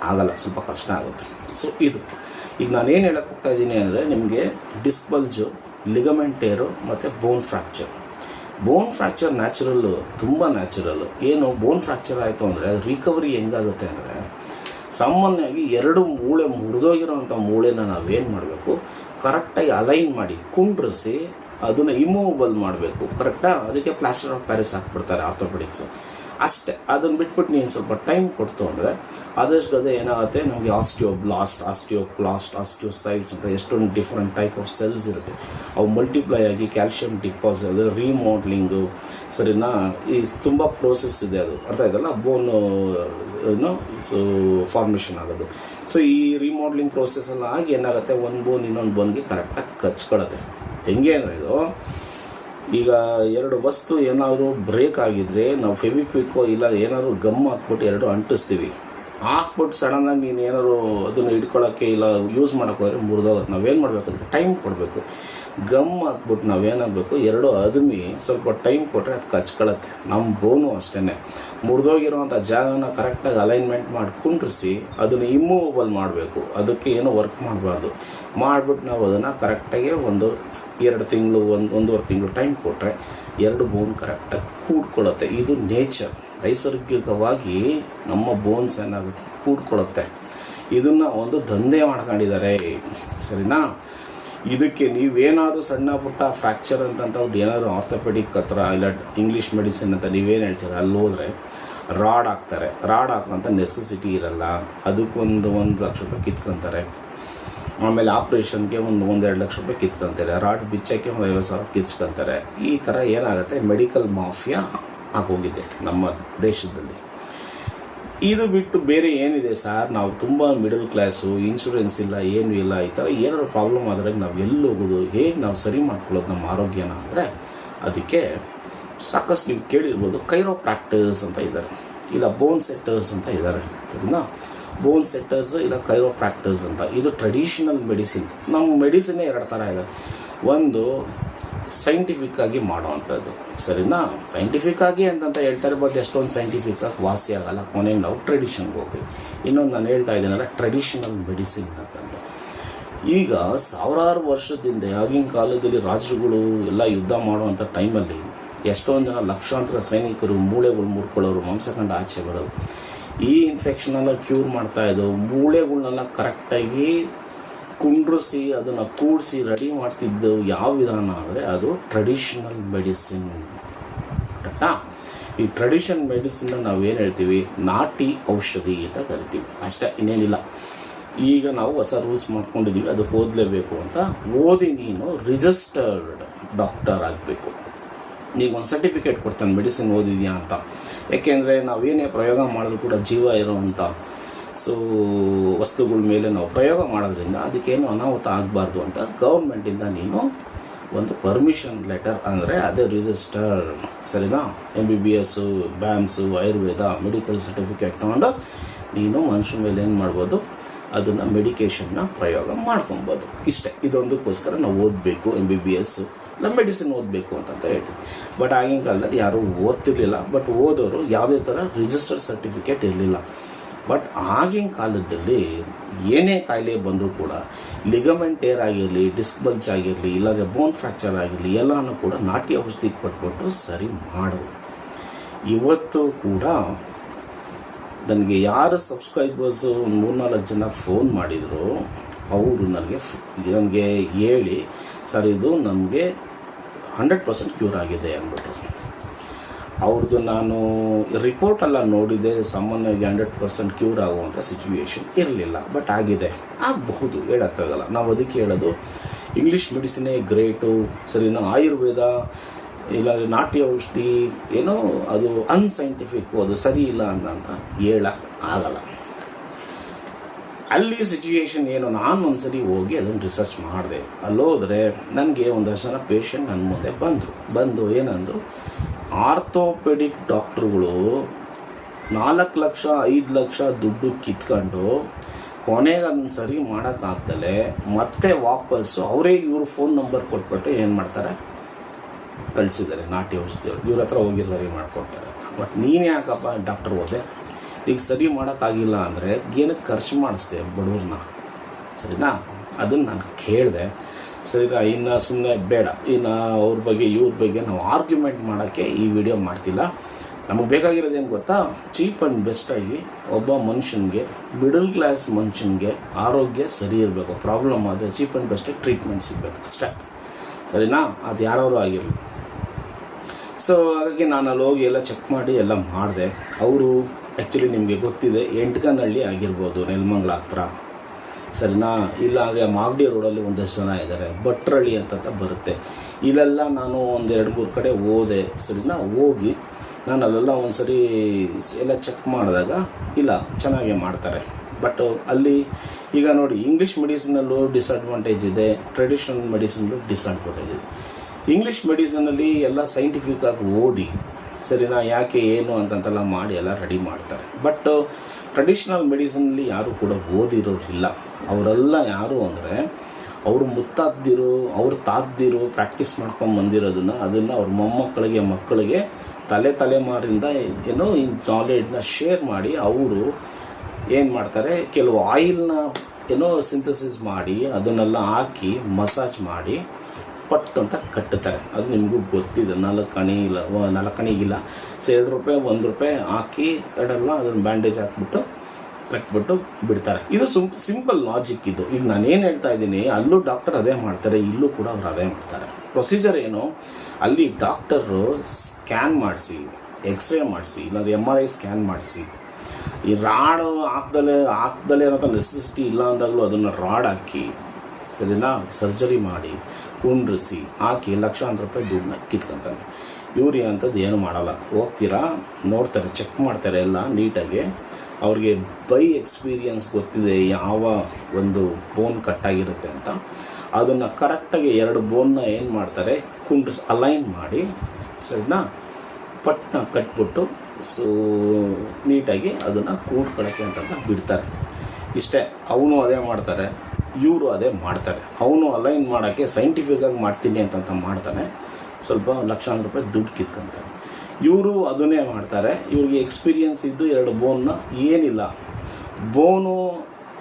ಆಗಲ್ಲ. ಸ್ವಲ್ಪ ಕಷ್ಟ ಆಗುತ್ತೆ. ಸೊ ಇದು. ಈಗ ನಾನೇನು ಹೇಳಕ್ಕೆ ಹೋಗ್ತಾ ಇದ್ದೀನಿ ಅಂದರೆ ನಿಮಗೆ ಡಿಸ್ಕ್ ಬಲ್ಜು ಲಿಗಮೆಂಟ್ ಟೇರು ಮತ್ತು bone fracture bone fracture natural ತುಂಬ ನ್ಯಾಚುರಲ್ಲು ಏನು ಬೋನ್ ಫ್ರ್ಯಾಕ್ಚರ್ ಆಯಿತು ಅಂದರೆ ಅದು ರಿಕವರಿ ಹೆಂಗಾಗುತ್ತೆ ಅಂದರೆ ಸಾಮಾನ್ಯವಾಗಿ ಎರಡು ಮೂಳೆ ಮುರಿದೋಗಿರೋವಂಥ ಮೂಳೆನ ನಾವೇನು ಮಾಡಬೇಕು ಕರೆಕ್ಟಾಗಿ ಅಲೈನ್ ಮಾಡಿ ಕುಂಡ್ರಿಸಿ ಅದನ್ನು ಇಮೂವಬಲ್ ಮಾಡಬೇಕು ಕರೆಕ್ಟಾ ಅದಕ್ಕೆ ಪ್ಲಾಸ್ಟರ್ ಆಫ್ ಪ್ಯಾರಿಸ್ ಹಾಕ್ಬಿಡ್ತಾರೆ ಆರ್ಥೋಪೆಡಿಕ್ಸು ಅಷ್ಟೇ. ಅದನ್ನು ಬಿಟ್ಬಿಟ್ಟು ನೀನು ಸ್ವಲ್ಪ ಟೈಮ್ ಕೊಡ್ತು ಅಂದರೆ ಅದೇ ಏನಾಗುತ್ತೆ? ನಮಗೆ osteoblast osteoclast osteocytes ಅಂತ ಎಷ್ಟೊಂದು ಡಿಫ್ರೆಂಟ್ ಟೈಪ್ ಆಫ್ ಸೆಲ್ಸ್ ಇರುತ್ತೆ. ಅವು ಮಲ್ಟಿಪ್ಲೈ ಆಗಿ ಕ್ಯಾಲ್ಶಿಯಂ ಡಿಪಾಸಿಟ್ ಅದು ರಿಮೋಡ್ಲಿಂಗು ಸರಿನಾ ಈ ತುಂಬ ಪ್ರೋಸೆಸ್ ಇದೆ ಅದು. ಅರ್ಥ ಆಯ್ತಲ್ಲ? ಬೋನು ಏನು ಸೊ ಫಾರ್ಮೇಷನ್ ಆಗೋದು. ಸೊ ಈ ರಿಮೋಡ್ಲಿಂಗ್ ಪ್ರೋಸೆಸ್ ಎಲ್ಲ ಆಗಿ ಏನಾಗುತ್ತೆ? ಒಂದು ಬೋನ್ ಇನ್ನೊಂದು ಬೋನ್ಗೆ ಕರೆಕ್ಟಾಗಿ ಕಚ್ಕೊಳತ್ತೆ. ಹೆಂಗೆ ಅಂದರೆ ಇದು? ಈಗ ಎರಡು ವಸ್ತು ಏನಾದರೂ ಬ್ರೇಕ್ ಆಗಿದ್ರೆ ನಾವು ಫೆವಿಕ್ವಿಕ್ಕೋ ಇಲ್ಲ ಏನಾದರೂ ಗಮ್ ಹಾಕ್ಬಿಟ್ಟು ಎರಡು ಅಂಟಿಸ್ತೀವಿ. ಹಾಕ್ಬಿಟ್ಟು ಸಡನ್ನಾಗಿ ನೀನು ಏನಾದರೂ ಅದನ್ನು ಇಟ್ಕೊಳ್ಳೋಕ್ಕೆ ಇಲ್ಲ ಯೂಸ್ ಮಾಡೋಕ್ಕೋದ್ರೆ ಮುರಿದೋಗುತ್ತೆ. ನಾವೇನು ಮಾಡಬೇಕು ಟೈಮ್ ಕೊಡಬೇಕು. ಗಮ್ ಹಾಕ್ಬಿಟ್ಟು ನಾವೇನಾಗಬೇಕು ಎರಡು ಅದುಮಿ ಸ್ವಲ್ಪ ಟೈಮ್ ಕೊಟ್ಟರೆ ಅದು ಕಚ್ಕೊಳತ್ತೆ. ನಮ್ಮ ಬೋನು ಅಷ್ಟೇ ಮುರಿದೋಗಿರುವಂಥ ಜಾಗನ ಕರೆಕ್ಟಾಗಿ ಅಲೈನ್ಮೆಂಟ್ ಮಾಡಿ ಕುಂಡ್ರಿಸಿ ಅದನ್ನು ಇಮ್ಮೂವಬಲ್ ಮಾಡಬೇಕು. ಅದಕ್ಕೆ ಏನು ವರ್ಕ್ ಮಾಡಬಾರ್ದು. ಮಾಡಿಬಿಟ್ಟು ನಾವು ಅದನ್ನು ಕರೆಕ್ಟಾಗಿ ಒಂದು ಎರಡು ತಿಂಗಳು, ಒಂದು, ಒಂದೂವರೆ ತಿಂಗಳು ಟೈಮ್ ಕೊಟ್ಟರೆ ಎರಡು ಬೋನ್ ಕರೆಕ್ಟಾಗಿ ಕೂಡ್ಕೊಳ್ಳುತ್ತೆ ಇದು ನೇಚರ್ ನೈಸರ್ಗಿಕವಾಗಿ ನಮ್ಮ ಬೋನ್ಸ್ ಏನಾಗುತ್ತೆ ಕೂಡ್ಕೊಳ್ಳುತ್ತೆ ಇದನ್ನು ಒಂದು ದಂಧೆ ಮಾಡ್ಕೊಂಡಿದ್ದಾರೆ ಸರಿನಾ? ಇದಕ್ಕೆ ನೀವೇನಾದ್ರು ಸಣ್ಣ ಪುಟ್ಟ ಫ್ರ್ಯಾಕ್ಚರ್ ಅಂತಂಥವ್ರು ಏನಾದರೂ ಆರ್ಥೋಪೆಡಿಕ್ ಹತ್ರ ಇಲ್ಲ ಇಂಗ್ಲೀಷ್ ಮೆಡಿಸಿನ್ ಅಂತ ನೀವೇನು ಹೇಳ್ತೀರ? ಅಲ್ಲಿ ಹೋದರೆ ರಾಡ್ ಹಾಕ್ತಾರೆ. ರಾಡ್ ಹಾಕೋಂಥ ನೆಸೆಸಿಟಿ ಇರಲ್ಲ. ಅದಕ್ಕೊಂದು ಒಂದು ಲಕ್ಷ ರೂಪಾಯಿ ಕಿತ್ಕೊಂತಾರೆ. ಆಮೇಲೆ ಆಪ್ರೇಷನ್ಗೆ ಒಂದು ಒಂದೆರಡು ಲಕ್ಷ ರೂಪಾಯಿ ಕಿತ್ಕೊಂತಾರೆ. ರಾಡ್ ಬಿಚ್ಚಕ್ಕೆ ಒಂದು ಐವತ್ತು ಸಾವಿರ ಕಿಚ್ಕೊಂತಾರೆ ಈ ಥರ ಏನಾಗುತ್ತೆ? ಮೆಡಿಕಲ್ ಮಾಫಿಯಾ ಆಗೋಗಿದೆ ನಮ್ಮ ದೇಶದಲ್ಲಿ. ಇದು ಬಿಟ್ಟು ಬೇರೆ ಏನಿದೆ ಸರ್? ನಾವು ತುಂಬ ಮಿಡಲ್ ಕ್ಲಾಸು ಇನ್ಶೂರೆನ್ಸ್ ಇಲ್ಲ, ಏನೂ ಇಲ್ಲ, ಈ ಥರ ಏನಾದ್ರು ಪ್ರಾಬ್ಲಮ್ ಆದರೆ ನಾವು ಎಲ್ಲಿ ಹೋಗೋದು, ಹೇಗೆ ನಾವು ಸರಿ ಮಾಡ್ಕೊಳ್ಳೋದು ನಮ್ಮ ಆರೋಗ್ಯನ ಅಂದರೆ ಅದಕ್ಕೆ ಸಾಕಷ್ಟು ನೀವು ಕೇಳಿರ್ಬೋದು ಕೈರೋ ಪ್ರಾಕ್ಟರ್ಸ್ ಅಂತ ಇದ್ದಾರೆ ಇಲ್ಲ ಬೋನ್ ಸೆಟ್ಟರ್ಸ್ ಅಂತ ಇದ್ದಾರೆ ಸರಿನಾ? ಬೋನ್ ಸೆಟ್ಟರ್ಸ್ ಇಲ್ಲ ಕೈರೋ ಪ್ರಾಕ್ಟರ್ಸ್ ಅಂತ. ಇದು ಟ್ರೆಡಿಷನಲ್ ಮೆಡಿಸಿನ್ ನಮ್ಮ ಮೆಡಿಸಿನ್ನೇ ಎರಡು ಥರ ಇದೆ. ಒಂದು ಸೈಂಟಿಫಿಕ್ ಆಗಿ ಮಾಡೋವಂಥದ್ದು. ಸರಿನಾ? ಸೈಂಟಿಫಿಕ್ ಆಗಿ ಅಂತಂತ ಹೇಳ್ತಾರೆ ಬಟ್ ಎಷ್ಟೊಂದು ಸೈಂಟಿಫಿಕ್ ಆಗಿ ವಾಸಿ ಆಗಲ್ಲ. ಕೊನೆಗೆ ನಾವು ಟ್ರೆಡಿಷನ್ಗೆ ಹೋಗ್ತೀವಿ. ಇನ್ನೊಂದು ನಾನು ಹೇಳ್ತಾ ಇದ್ದೀನಲ್ಲ ಟ್ರೆಡಿಷನಲ್ ಮೆಡಿಸಿನ್ ಅಂತಂದು ಈಗ ಸಾವಿರಾರು ವರ್ಷದಿಂದ ಆಗಿನ ಕಾಲದಲ್ಲಿ ರಾಜರುಗಳು ಎಲ್ಲ ಯುದ್ಧ ಮಾಡುವಂಥ ಟೈಮಲ್ಲಿ ಎಷ್ಟೊಂದು ಜನ ಲಕ್ಷಾಂತರ ಸೈನಿಕರು, ಮೂಳೆಗಳು ಮುರ್ಕೊಳ್ಳೋರು, ಮಾಂಸಖಂಡ ಆಚೆ ಬರೋರು, ಈ ಇನ್ಫೆಕ್ಷನ್ ಎಲ್ಲ ಕ್ಯೂರ್ ಮಾಡ್ತಾ ಇದ್ದವು. ಮೂಳೆಗಳನ್ನೆಲ್ಲ ಕರೆಕ್ಟಾಗಿ ಕುಂಡ್ರಿಸಿ, ಅದನ್ನು ಕೂಡಿಸಿ, ರೆಡಿ ಮಾಡ್ತಿದ್ದು ಯಾವ ವಿಧಾನ ಅಂದರೆ ಅದು ಟ್ರೆಡಿಷನಲ್ ಮೆಡಿಸಿನ್ ಕರೆಕ್ಟಾ? ಈ ಟ್ರೆಡಿಷನ್ ಮೆಡಿಸಿನ್ನ ನಾವು ಏನು ಹೇಳ್ತೀವಿ? ನಾಟಿ ಔಷಧಿ ಅಂತ ಕರಿತೀವಿ. ಅಷ್ಟೇ, ಇನ್ನೇನಿಲ್ಲ. ಈಗ ನಾವು ಹೊಸ ರೂಲ್ಸ್ ಮಾಡ್ಕೊಂಡಿದ್ದೀವಿ ಅದು ಓದಲೇಬೇಕು ಅಂತ. ಓದಿ ನೀನು ರಿಜಿಸ್ಟರ್ಡ್ ಡಾಕ್ಟರ್ ಆಗಬೇಕು. ಈಗ ಒಂದು ಸರ್ಟಿಫಿಕೇಟ್ ಕೊಡ್ತಾನೆ ಮೆಡಿಸಿನ್ ಓದಿದ್ಯಾ ಅಂತ. ಯಾಕೆಂದರೆ ನಾವೇನೇ ಪ್ರಯೋಗ ಮಾಡಿದ್ರು ಕೂಡ ಜೀವ ಇರೋವಂಥ ಸೊ ವಸ್ತುಗಳ ಮೇಲೆ ನಾವು ಪ್ರಯೋಗ ಮಾಡೋದ್ರಿಂದ ಅದಕ್ಕೇನು ಅನಾಹುತ ಆಗಬಾರ್ದು ಅಂತ ಗೌರ್ಮೆಂಟಿಂದ ನೀನು ಒಂದು ಪರ್ಮಿಷನ್ ಲೆಟರ್ ಅಂದರೆ ಅದೇ ರಿಜಿಸ್ಟರ್ ಸರಿನಾ? M B B S BAMS Ayurveda medical certificate ತೊಗೊಂಡು ನೀನು ಮನುಷ್ಯ ಮೇಲೆ ಏನು ಮಾಡ್ಬೋದು? ಅದನ್ನು ಮೆಡಿಕೇಷನ್ನ ಪ್ರಯೋಗ ಮಾಡ್ಕೊಬೋದು. ಇಷ್ಟೇ. ಇದೊಂದಕ್ಕೋಸ್ಕರ ನಾವು ಓದಬೇಕು ಎಂ ಬಿ ಬಿ ಎಸ್ಸು ಇಲ್ಲ ಮೆಡಿಸಿನ್ ಓದಬೇಕು ಅಂತಂತ ಹೇಳ್ತೀವಿ ಬಟ್ ಆಗಿನ ಕಾಲದಲ್ಲಿ ಯಾರೂ ಓದ್ತಿರ್ಲಿಲ್ಲ. ಬಟ್ ಓದೋರು ಯಾವುದೇ ಥರ ರಿಜಿಸ್ಟರ್ ಸರ್ಟಿಫಿಕೇಟ್ ಇರಲಿಲ್ಲ. ಬಟ್ ಆಗಿನ ಕಾಲದಲ್ಲಿ ಏನೇ ಕಾಯಿಲೆ ಬಂದರೂ ಕೂಡ ಲಿಗಮೆಂಟ್ ಟೇರ್ ಆಗಿರಲಿ ಡಿಸ್ಕ್ ಬಲ್ಜ್ ಆಗಿರಲಿ, ಇಲ್ಲಾಂದರೆ ಬೋನ್ ಫ್ರ್ಯಾಕ್ಚರ್ ಆಗಿರಲಿ, ಎಲ್ಲನೂ ಕೂಡ ನಾಟಿ ಔಷಧಿ ಕೊಟ್ಬಿಟ್ಟು ಸರಿ ಮಾಡೋರು ಇವತ್ತು ಕೂಡ ನನಗೆ ಯಾರು ಸಬ್ಸ್ಕ್ರೈಬರ್ಸು ಒಂದು ಮೂರ್ನಾಲ್ಕು ಜನ ಫೋನ್ ಮಾಡಿದರು, ಅವರು ನನಗೆ ನನಗೆ ಹೇಳಿ, ಸರ್, ಇದು ನಮಗೆ ಹಂಡ್ರೆಡ್ ಪರ್ಸೆಂಟ್ ಕ್ಯೂರ್ ಆಗಿದೆ ಅಂದ್ಬಿಟ್ರು. ಅವ್ರದ್ದು ನಾನು ರಿಪೋರ್ಟ್ ಎಲ್ಲ ನೋಡಿದೆ, ಸಾಮಾನ್ಯವಾಗಿ ಹಂಡ್ರೆಡ್ ಪರ್ಸೆಂಟ್ ಕ್ಯೂರ್ ಆಗುವಂಥ ಸಿಚುವೇಶನ್ ಇರಲಿಲ್ಲ ಬಟ್ ಆಗಿದೆ. ಆಗಬಹುದು, ಹೇಳೋಕ್ಕಾಗಲ್ಲ. ನಾವು ಅದಕ್ಕೆ ಹೇಳೋದು ಇಂಗ್ಲೀಷ್ ಮೆಡಿಸಿನೇ ಗ್ರೇಟು ಸರಿ ನಾವು ಆಯುರ್ವೇದ ಇಲ್ಲ ನಾಟಿ ಔಷಧಿ, ಏನೋ ಅದು ಅನ್ಸೈಂಟಿಫಿಕ್ ಅದು ಸರಿ ಇಲ್ಲ ಅಂತ ಹೇಳಕ್ಕೆ ಆಗಲ್ಲ. ಅಲ್ಲಿ ಸಿಚುಯೇಷನ್ ಏನು, ನಾನು ಒಂದ್ಸರಿ ಹೋಗಿ ಅದನ್ನು ರಿಸರ್ಚ್ ಮಾಡಿದೆ. ಅಲ್ಲೋದ್ರೆ, ನನಗೆ ಒಂದಷ್ಟು ಜನ ಪೇಷಂಟ್ ನನ್ನ ಮುಂದೆ ಬಂದರು. ಬಂದು ಏನಂದರು ಆರ್ಥೋಪೆಡಿಕ್ ಡಾಕ್ಟ್ರುಗಳು ನಾಲ್ಕು ಲಕ್ಷ, ಐದು ಲಕ್ಷ ದುಡ್ಡು ಕಿತ್ಕೊಂಡು ಕೊನೆಗೆ ಅದನ್ನ ಸರಿ ಮಾಡೋಕ್ಕಾಗ್ದಲೆ ಮತ್ತೆ ವಾಪಸ್ಸು, ಅವರೇ ಇವರು ಫೋನ್ ನಂಬರ್ ಕೊಟ್ಬಿಟ್ಟು ಏನು ಮಾಡ್ತಾರೆ? ಕಳಿಸಿದ್ದಾರೆ, ನಾಟಿ ಔಷಧಿಗಳು. ಇವ್ರ ಹತ್ರ ಹೋಗಿ ಸರಿ ಮಾಡ್ಕೊಡ್ತಾರೆ. ಬಟ್ ನೀನು ಯಾಕಪ್ಪ ಡಾಕ್ಟರ್ ಹೋದೆ? ಈಗ ಸರಿ ಮಾಡೋಕ್ಕಾಗಿಲ್ಲ ಅಂದರೆ ಏನಕ್ಕೆ ಖರ್ಚು ಮಾಡಿಸ್ದೆ ಬಡವ್ರನ್ನ ಸರಿನಾ? ಅದನ್ನು ನಾನು ಕೇಳಿದೆ. ಸರಿನಾ ಇನ್ನು ಸುಮ್ಮನೆ ಬೇಡ. ಇನ್ನು ಅವ್ರ ಬಗ್ಗೆ, ಇವ್ರ ಬಗ್ಗೆ ನಾವು ಆರ್ಗ್ಯುಮೆಂಟ್ ಮಾಡೋಕ್ಕೆ ಈ ವಿಡಿಯೋ ಮಾಡ್ತಿಲ್ಲ. ನಮಗೆ ಬೇಕಾಗಿರೋದು ಏನು ಗೊತ್ತಾ? ಚೀಪ್ ಆ್ಯಂಡ್ ಬೆಸ್ಟಾಗಿ ಒಬ್ಬ ಮನುಷ್ಯನಿಗೆ, ಮಿಡಲ್ ಕ್ಲಾಸ್ ಮನುಷ್ಯನಿಗೆ ಆರೋಗ್ಯ ಸರಿ ಇರಬೇಕು. ಪ್ರಾಬ್ಲಮ್ ಆದರೆ ಚೀಪ್ ಆ್ಯಂಡ್ ಬೆಸ್ಟಾಗಿ ಟ್ರೀಟ್ಮೆಂಟ್ ಸಿಗಬೇಕು. ಅಷ್ಟೇ. ಸರಿನಾ? ಅದು ಯಾರಾದರೂ ಆಗಿರಲಿ. ಸೊ ಹಾಗಾಗಿ ನಾನು ಅಲ್ಲಿ ಹೋಗಿ ಎಲ್ಲ ಚೆಕ್ ಮಾಡಿ ಎಲ್ಲ ಮಾಡಿದೆ. ಅವರು ಆ್ಯಕ್ಚುಲಿ ನಿಮಗೆ ಗೊತ್ತಿದೆ, ಎಂಟ್ಕನಹಳ್ಳಿ ಆಗಿರ್ಬೋದು, ನೆಲಮಂಗ್ಲ ಹತ್ರ. ಸರಿನಾ? ಇಲ್ಲ ಅಂದರೆ ಮಾಗಡಿ ರೋಡಲ್ಲಿ ಒಂದಷ್ಟು ಜನ ಇದ್ದಾರೆ. ಭಟ್ರಳ್ಳಿ ಅಂತ ಬರುತ್ತೆ. ಇಲ್ಲೆಲ್ಲ ನಾನು ಒಂದೆರಡು ಮೂರು ಕಡೆ ಹೋದೆ, ಸರಿನಾ? ಹೋಗಿ ನಾನು ಅಲ್ಲೆಲ್ಲ ಒಂದು ಸರಿ ಎಲ್ಲ ಚೆಕ್ ಮಾಡಿದಾಗ, ಇಲ್ಲ, ಚೆನ್ನಾಗೇ ಮಾಡ್ತಾರೆ. ಬಟ್ ಅಲ್ಲಿ ಈಗ ನೋಡಿ ಇಂಗ್ಲೀಷ್ ಮೆಡಿಸಿನಲ್ಲೂ ಡಿಸ್ಅಡ್ವಾಂಟೇಜ್ ಇದೆ. ಟ್ರೆಡಿಷನಲ್ ಮೆಡಿಸಿನಲ್ಲೂ ಡಿಸ್ಅಡ್ವಾಂಟೇಜ್ ಇದೆ. ಇಂಗ್ಲೀಷ್ ಮೆಡಿಸಿನಲ್ಲಿ ಎಲ್ಲ ಸೈಂಟಿಫಿಕ್ ಆಗಿ ಓದಿ, ಸರಿನಾ? ಯಾಕೆ, ಏನು ಅಂತಂತೆಲ್ಲ ಮಾಡಿ ಎಲ್ಲ ರೆಡಿ ಮಾಡ್ತಾರೆ. ಬಟ್ ಟ್ರೆಡಿಷ್ನಲ್ ಮೆಡಿಸಿನಲ್ಲಿ ಯಾರು ಕೂಡ ಓದಿರೋರಿಲ್ಲ ಅವರೆಲ್ಲ ಯಾರು ಅಂದರೆ ಅವರು ಮುತ್ತಾದ್ದಿರು, ಅವ್ರ ತಾದ್ದಿರು ಪ್ರಾಕ್ಟೀಸ್ ಮಾಡ್ಕೊಂಡು ಬಂದಿರೋದನ್ನು ಅದನ್ನು ಅವ್ರ ಮೊಮ್ಮಕ್ಕಳಿಗೆ, ಮಕ್ಕಳಿಗೆ ತಲೆ ತಲೆಮಾರಿಂದ ಏನೋ ಈ ನಾಲೆಡ್ನ ಶೇರ್ ಮಾಡಿ ಅವರು ಏನು ಮಾಡ್ತಾರೆ, ಕೆಲವು ಆಯಿಲ್ನ ಏನೋ ಸಿಂಥಸಿಸ್ ಮಾಡಿ, ಅದನ್ನೆಲ್ಲ ಹಾಕಿ ಮಸಾಜ್ ಮಾಡಿ ಪಟ್ ಅಂತ ಕಟ್ಟುತ್ತಾರೆ. ಅದು ನಿಮಗೂ ಗೊತ್ತಿದೆ. ನಾಲ್ಕು ಅಣಿ ಇಲ್ಲ ನಾಲ್ಕು ಅಣಿಗಿಲ್ಲ ಸೊ ಎರಡು ರೂಪಾಯಿ, ಒಂದು ರೂಪಾಯಿ ಹಾಕಿ ಕಡೆಲ್ಲ ಅದನ್ನು ಬ್ಯಾಂಡೇಜ್ ಹಾಕ್ಬಿಟ್ಟು ಕಟ್ಬಿಟ್ಟು ಬಿಡ್ತಾರೆ. ಇದು ಸುಮ್ ಸಿಂಪಲ್ ಲಾಜಿಕ್ ಇದು. ಈಗ ನಾನೇನು ಹೇಳ್ತಾ ಇದ್ದೀನಿ, ಅಲ್ಲೂ ಡಾಕ್ಟರ್ ಅದೇ ಮಾಡ್ತಾರೆ, ಇಲ್ಲೂ ಕೂಡ ಅವ್ರು ಅದೇ ಮಾಡ್ತಾರೆ. ಪ್ರೊಸೀಜರ್ ಏನು? ಅಲ್ಲಿ ಡಾಕ್ಟರು ಸ್ಕ್ಯಾನ್ ಮಾಡಿಸಿ ಎಕ್ಸ್ರೇ ಮಾಡಿಸಿ, ಇಲ್ಲಾಂದ್ರೆ ಎಂ ಆರ್ ಐ ಸ್ಕ್ಯಾನ್ ಮಾಡಿಸಿ. ಈ ರಾಡ್ ಹಾಕ್ದಲೆ ಹಾಕ್ದಲೆ ಅನ್ನೋ ನೆಸೆಸಿಟಿ ಇಲ್ಲ ಅಂದಾಗಲೂ ಅದನ್ನು ರಾಡ್ ಹಾಕಿ, ಸರಿನಾ? ಸರ್ಜರಿ ಮಾಡಿ ಕುಂಡ್ರಿಸಿ ಹಾಕಿ ಲಕ್ಷಾಂತರ ರೂಪಾಯಿ ದುಡ್ಡನ್ನ ಕಿತ್ಕೊಂತಾನೆ. ಇವ್ರು ಅಂಥದ್ದು ಏನು ಮಾಡಲ್ಲ. ಹೋಗ್ತೀರಾ? ನೋಡ್ತಾರೆ, ಚೆಕ್ ಮಾಡ್ತಾರೆ ಎಲ್ಲ ನೀಟಾಗಿ. ಅವ್ರಿಗೆ ಬೈ ಎಕ್ಸ್ಪೀರಿಯನ್ಸ್ ಗೊತ್ತಿದೆ ಯಾವ ಒಂದು ಬೋನ್ ಕಟ್ಟಾಗಿರುತ್ತೆ ಅಂತ. ಅದನ್ನು ಕರೆಕ್ಟಾಗಿ ಎರಡು ಬೋನ್ನ ಏನು ಮಾಡ್ತಾರೆ? ಕುಂಡ್ರಿಸ್, ಅಲೈನ್ ಮಾಡಿ, ಸರಿನಾ? ಪಟ್ನ ಕಟ್ಬಿಟ್ಟು, ಸೊ, ನೀಟಾಗಿ ಅದನ್ನು ಕೂಡ್ಕೊಳ್ಳೋಕ್ಕೆ ಅಂತ ಬಿಡ್ತಾರೆ. ಇಷ್ಟೇ, ಅವನು ಅದೇ ಮಾಡ್ತಾರೆ. ಇವರು ಅದೇ ಮಾಡ್ತಾರೆ. ಅವನು ಅಲೈನ್ ಮಾಡೋಕ್ಕೆ ಸೈಂಟಿಫಿಕ್ಕಾಗಿ ಮಾಡ್ತೀನಿ ಅಂತಂತ ಮಾಡ್ತಾನೆ. ಸ್ವಲ್ಪ ಲಕ್ಷಾಂತರ ರೂಪಾಯಿ ದುಡ್ಡು ಕಿತ್ಕೊಂತಾರೆ ಇವರು ಅದನ್ನೇ ಮಾಡ್ತಾರೆ. ಇವ್ರಿಗೆ ಎಕ್ಸ್ಪೀರಿಯನ್ಸ್ ಇದ್ದು ಎರಡು ಬೋನ್ನ ಏನಿಲ್ಲ. ಬೋನು